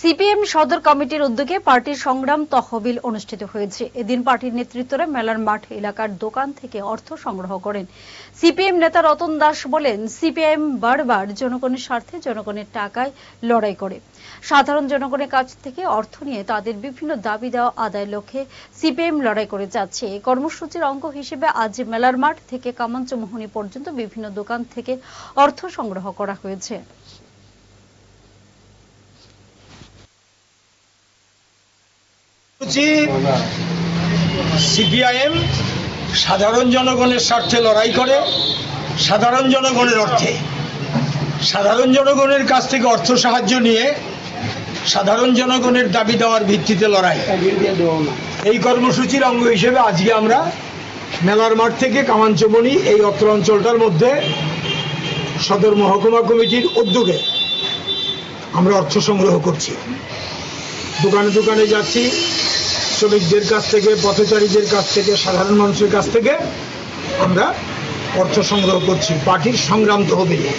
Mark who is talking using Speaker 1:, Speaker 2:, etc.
Speaker 1: CPM সদর কমিটির উদ্যোগে পার্টির সংগ্রাম তহবিল অনুষ্ঠিত হয়েছে। এদিন পার্টির নেতৃত্বরা মেলার মাঠ এলাকার দোকান থেকে অর্থ সংগ্রহ করেন। সিপিএম নেতা রতন দাস বলেন সিপিআইএম বারবার জনগণের স্বার্থে জনগণের টাকায় লড়াই করে। সাধারণ জনগণের কাছ থেকে অর্থ নিয়ে তাদের বিভিন্ন দাবি দেওয়া আদায়ের লক্ষ্যে সিপিএম লড়াই করে যাচ্ছে। এই কর্মসূচির অঙ্গ হিসেবে আজ মেলার মাঠ থেকে কামাঞ্চমোহনী পর্যন্ত বিভিন্ন দোকান থেকে অর্থ সংগ্রহ করা হয়েছে।
Speaker 2: সিপিআইএম সাধারণ জনগণের স্বার্থে লড়াই করে, সাধারণ জনগণের অর্থে। সাধারণ জনগণের কাছ থেকে অর্থ সাহায্য নিয়ে সাধারণ জনগণের দাবি দেওয়ার ভিত্তিতে লড়াই। এই কর্মসূচির অঙ্গ হিসেবে আজকে আমরা মেলার মাঠ থেকে কামাঞ্চমণি এই অত্র অঞ্চলটার মধ্যে সদর মহকুমা কমিটির উদ্যোগে আমরা অর্থ সংগ্রহ করছি। দোকানে দোকানে যাচ্ছি শ্রমিকদের কাছ থেকে, পথচারীদের কাছ থেকে, সাধারণ মানুষের কাছ থেকে আমরা অর্থ সংগ্রহ করছি। পার্টির সংগ্রাম তহবিলে